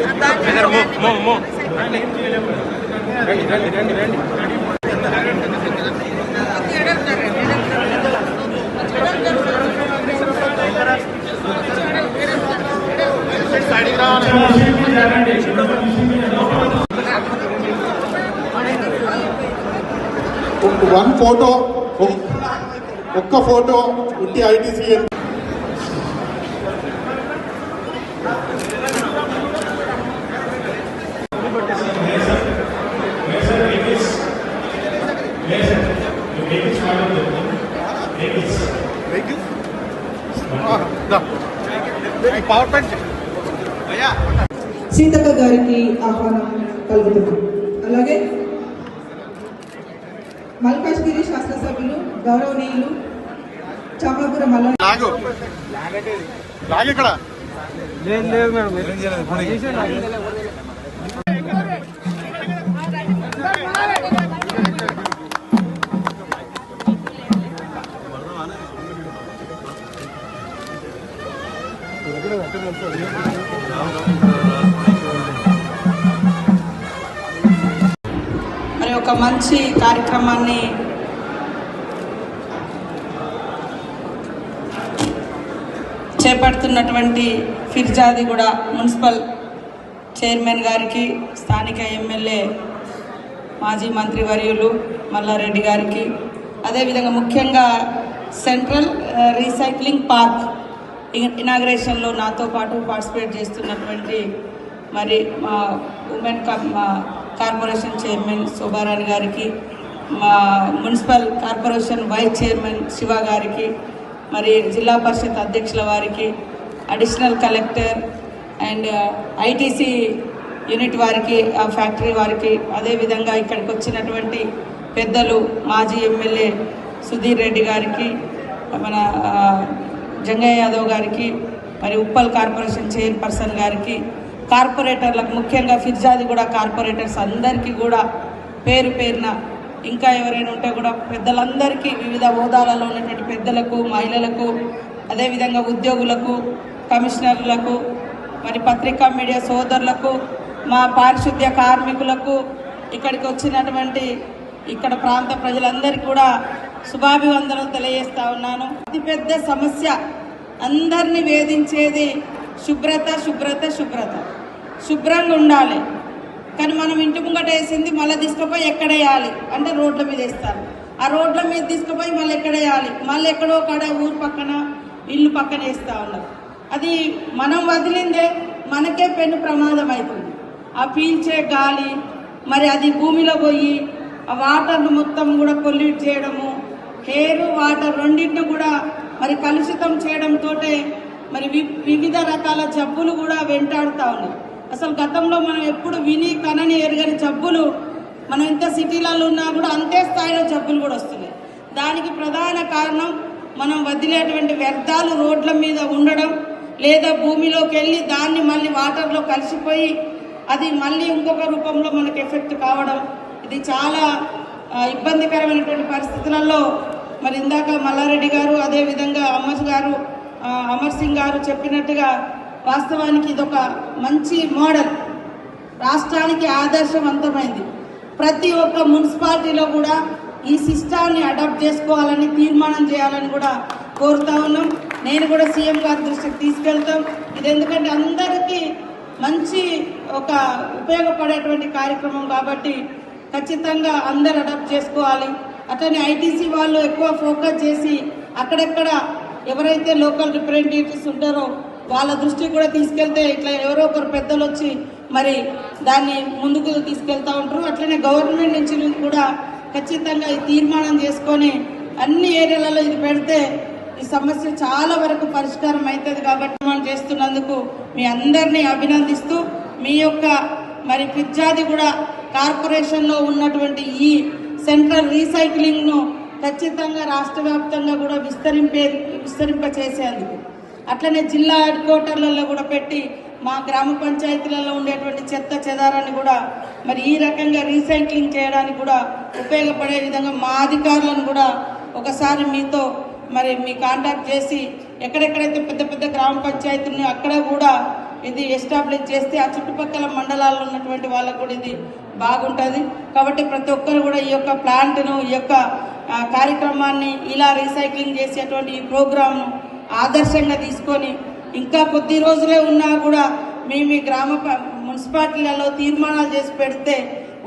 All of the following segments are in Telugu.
నుక కొ నుక కొరిగో నుక కొరిగో అన్న దిగు మో మో రండి రండి రండి రండి వన్ ఫోటో ఒక్క ఫోటో ఉట్టి ఐటీసీ సీతక్క గారికి ఆహ్వానం కలుగుతున్నాం అలాగే మల్కాజ్గిరి శాసనసభ్యులు గౌరవనీయులు చామపుర మల్ల లాగు. ఇక్కడ. మరి ఒక మంచి కార్యక్రమాన్ని చేపడుతున్నటువంటి ఫిర్జాదిగూడ మున్సిపల్ చైర్మన్ గారికి స్థానిక ఎమ్మెల్యే మాజీ మంత్రివర్యులు మల్లారెడ్డి గారికి. అదేవిధంగా ముఖ్యంగా సెంట్రల్ రీసైక్లింగ్ పార్క్ ఇనాగ్రేషన్లో నాతో పాటు పార్టిసిపేట్ చేస్తున్నటువంటి మరి మా ఉమెన్ మా కార్పొరేషన్ చైర్మన్ శోభారాణి గారికి మా municipal corporation vice chairman Shiva గారికి మరి జిల్లా పరిషత్ అధ్యక్షుల వారికి additional collector and ITC unit వారికి ఆ ఫ్యాక్టరీ వారికి అదేవిధంగా ఇక్కడికి వచ్చినటువంటి పెద్దలు మాజీ ఎమ్మెల్యే సుధీర్ రెడ్డి గారికి మన జంగయ్య యాదవ్ గారికి మరి ఉప్పల్ కార్పొరేషన్ చైర్పర్సన్ గారికి కార్పొరేటర్లకు ముఖ్యంగా ఫిర్జాది కూడా కార్పొరేటర్స్ అందరికీ కూడా పేరు పేరున ఇంకా ఎవరైనా ఉంటే కూడా పెద్దలందరికీ వివిధ హోదాలలో ఉన్నటువంటి పెద్దలకు మహిళలకు అదేవిధంగా ఉద్యోగులకు కమిషనర్లకు మరి పత్రికా మీడియా సోదరులకు మా పారిశుద్ధ్య కార్మికులకు ఇక్కడికి వచ్చినటువంటి ఇక్కడ ప్రాంత ప్రజలందరికీ కూడా శుభాభివందనం తెలియజేస్తా ఉన్నాను. అతిపెద్ద సమస్య అందరిని వేధించేది శుభ్రత శుభ్రత శుభ్రత. శుభ్రంగా ఉండాలి. కానీ మనం ఇంటి ముంగట వేసింది మళ్ళీ తీసుకుపోయి ఎక్కడ వేయాలి? అంటే రోడ్ల మీద వేస్తారు. ఆ రోడ్ల మీద తీసుకుపోయి మళ్ళీ ఎక్కడ వేయాలి? మళ్ళీ ఎక్కడో కాడ ఊరు పక్కన ఇల్లు పక్కన వేస్తూ ఉన్నారు. అది మనం వదిలిందే మనకే పెను ప్రమాదం అవుతుంది ఆ పీల్చే గాలి మరి అది భూమిలో పోయి ఆ వాటర్ను మొత్తం కూడా పొల్యూట్ చేయడము హెయిర్ వాటర్ రెండింటిని కూడా మరి కలుషితం చేయడంతో మరి వి- వివిధ రకాల జబ్బులు కూడా వెంటాడుతూ ఉన్నాయి. అసలు గతంలో మనం ఎప్పుడు విని కనని ఎరగని జబ్బులు మనం ఇంత సిటీలలో ఉన్నా కూడా అంతే స్థాయిలో జబ్బులు కూడా వస్తున్నాయి. దానికి ప్రధాన కారణం మనం వదిలేటువంటి వ్యర్థాలు రోడ్ల మీద ఉండడం లేదా భూమిలోకి వెళ్ళి దాన్ని మళ్ళీ వాటర్లో కలిసిపోయి అది మళ్ళీ ఇంకొక రూపంలో మనకు ఎఫెక్ట్ కావడం ఇది చాలా ఇబ్బందికరమైనటువంటి పరిస్థితులలో మరి ఇందాక మల్లారెడ్డి గారు అదేవిధంగా అమర్ గారు అమర్ సింగ్ గారు చెప్పినట్టుగా వాస్తవానికి ఇదొక మంచి మోడల్. రాష్ట్రానికి ఆదర్శవంతమైంది. ప్రతి ఒక్క మున్సిపాలిటీలో కూడా ఈ సిస్టాన్ని అడాప్ట్ చేసుకోవాలని తీర్మానం చేయాలని కూడా కోరుతా ఉన్నాం. నేను కూడా సీఎం గారి దృష్టికి తీసుకెళ్తాం. ఇది ఎందుకంటే అందరికీ మంచి ఒక ఉపయోగపడేటువంటి కార్యక్రమం కాబట్టి ఖచ్చితంగా అందరు అడాప్ట్ చేసుకోవాలి. అట్లనే ఐటీసీ వాళ్ళు ఎక్కువ ఫోకస్ చేసి అక్కడెక్కడ ఎవరైతే లోకల్ రిప్రజెంటేటివ్స్ ఉంటారో వాళ్ళ దృష్టికి కూడా తీసుకెళ్తే ఇట్లా ఎవరో ఒకరు పెద్దలు వచ్చి మరి దాన్ని ముందుకు తీసుకెళ్తా ఉంటారు. అట్లనే గవర్నమెంట్ నుంచి కూడా ఖచ్చితంగా ఈ తీర్మానం చేసుకొని అన్ని ఏరియాలలో ఇది పెడితే ఈ సమస్య చాలా వరకు పరిష్కారం అవుతుంది కాబట్టి మనం చేస్తున్నందుకు మీ అందరినీ అభినందిస్తూ మీ యొక్క మరి ఫిర్జాది కూడా కార్పొరేషన్లో ఉన్నటువంటి ఈ సెంట్రల్ రీసైక్లింగ్ను ఖచ్చితంగా రాష్ట్ర వ్యాప్తంగా కూడా విస్తరింపే విస్తరింప చేసేందుకు అట్లనే జిల్లా హెడ్ క్వార్టర్లలో కూడా పెట్టి మా గ్రామ పంచాయతీలలో ఉండేటువంటి చెత్త చెదారాన్ని కూడా మరి ఈ రకంగా రీసైక్లింగ్ చేయడానికి కూడా ఉపయోగపడే విధంగా మా అధికారులను కూడా ఒకసారి మీతో మరి మీ కాంటాక్ట్ చేసి ఎక్కడెక్కడైతే పెద్ద పెద్ద గ్రామ పంచాయతీలు అక్కడ కూడా ఇది ఎస్టాబ్లిష్ చేస్తే ఆ చుట్టుపక్కల మండలాల్లో ఉన్నటువంటి వాళ్ళకు కూడా ఇది బాగుంటుంది. కాబట్టి ప్రతి ఒక్కరు కూడా ఈ యొక్క ప్లాంట్ను ఈ యొక్క కార్యక్రమాన్ని ఇలా రీసైక్లింగ్ చేసేటువంటి ఈ ప్రోగ్రామ్ను ఆదర్శంగా తీసుకొని ఇంకా కొద్ది రోజులే ఉన్నా కూడా మీ మీ గ్రామ మున్సిపాలిటీలలో తీర్మానాలు చేసి పెడితే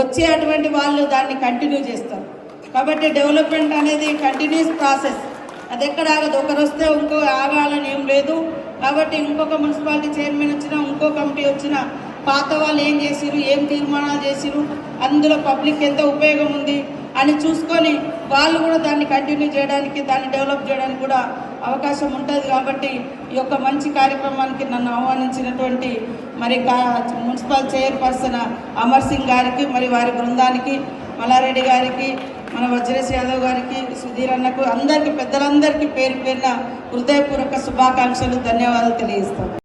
వచ్చే అటువంటి వాళ్ళు దాన్ని కంటిన్యూ చేస్తారు. కాబట్టి డెవలప్మెంట్ అనేది కంటిన్యూస్ ప్రాసెస్ అది ఎక్కడ ఆగదు ఒకరు వస్తే ఇంకో ఆగాలని ఏం లేదు. కాబట్టి ఇంకొక మున్సిపాలిటీ చైర్మన్ వచ్చినా ఇంకో కమిటీ వచ్చినా పాత వాళ్ళు ఏం చేసిరు ఏం తీర్మానాలు చేసిరు అందులో పబ్లిక్ ఎంత ఉపయోగం ఉంది? అని చూసుకొని వాళ్ళు కూడా దాన్ని కంటిన్యూ చేయడానికి దాన్ని డెవలప్ చేయడానికి కూడా అవకాశం ఉంటుంది కాబట్టి ఈ యొక్క మంచి కార్యక్రమానికి నన్ను ఆహ్వానించినటువంటి మరి కా- మున్సిపల్ చైర్పర్సన్ అమర్ సింగ్ గారికి మరి వారి బృందానికి మల్లారెడ్డి గారికి మన వజ్రేష్ యాదవ్ గారికి సుధీర్ అన్నకు అందరికీ పెద్దలందరికీ పేరు పేరున హృదయపూర్వక శుభాకాంక్షలు ధన్యవాదాలు తెలియజేస్తాం.